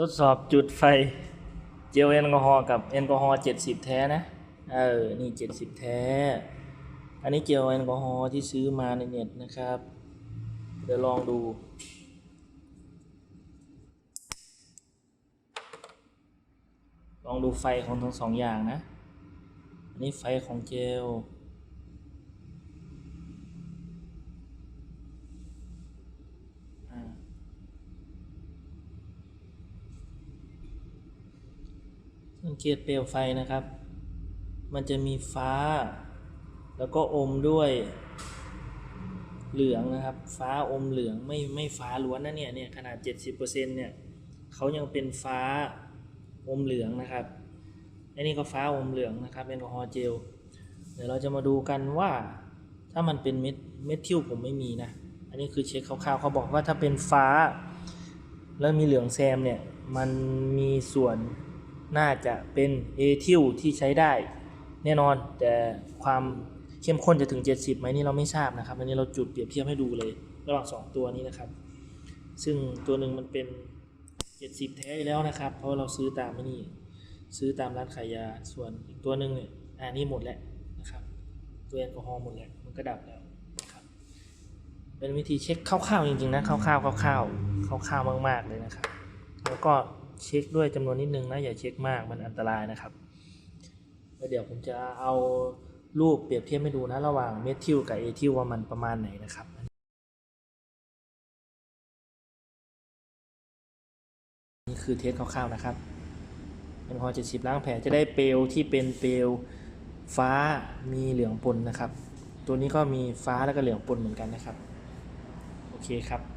ทดสอบจุดไฟเจลแอลกอฮอล์กับแอลกอฮอล์เจ็ดสิบแท้นะ เออ นี่เจ็ดสิบแท้ อันนี้เจลแอลกอฮอล์ที่ซื้อมาในเน็ตนะครับ เดี๋ยวลองดู ลองดูไฟของทั้งสองอย่างนะ อันนี้ไฟของเจล สังเกตเปลวไฟนะครับ มันจะมีฟ้า แล้วก็อมด้วยเหลืองนะครับ ฟ้าอมเหลืองไม่ไม่ฟ้าล้วนนะเนี่ยเนี่ยขนาด 70%เนี่ยเขายังเป็นฟ้าอมเหลืองนะครับอันนี้ก็ฟ้าอมเหลืองนะครับแอลกอฮอล์เจลเดี๋ยวเราจะมาดูกันว่าถ้ามันเป็นเม็ดเม็ดทิวผมไม่มีนะ อันนี้คือเช็คคร่าวๆเขาบอกว่าถ้าเป็นฟ้า แล้วมีเหลืองแซมเนี่ยมันมีส่วน น่าจะเป็นเอทิลที่ใช้ได้ แน่นอนแต่ความเข้มข้นจะถึง 70ไหมนี่เราไม่ทราบนะครับ อันนี้เราจุดเปรียบเทียบให้ดูเลย ระหว่าง 2 ตัวนี้นะครับ ซึ่งตัวหนึ่งมันเป็น 70 แท้แล้วนะครับ เพราะเราซื้อตามนี่ซื้อตามร้านขายยาส่วนอีกตัวหนึ่งเนี่ยอันนี้หมดแล้วนะครับ ตัวแอลกอฮอล์หมดแล้วมันก็ดับแล้วนะครับเป็นวิธีเช็คคร่าวๆจริงๆนะคร่าวๆคร่าวๆคร่าวๆมากๆเลยนะครับ แล้วก็ เช็คด้วยจำนวนนิดนึงนะอย่าเช็คมากมันอันตรายนะครับแล้วเดี๋ยวผมจะเอารูปเปรียบเทียบให้ดูนะระหว่างเมทิลกับเอทิลว่ามันประมาณไหนนะครับนี่คือเทสคร่าวๆนะครับเป็นพอ70ล้างแผลจะได้เปลวที่เป็นเปลวฟ้ามีเหลืองปนนะครับ ตัวนี้ก็มีฟ้าแล้วก็เหลืองปนเหมือนกันนะครับ โอเคครับ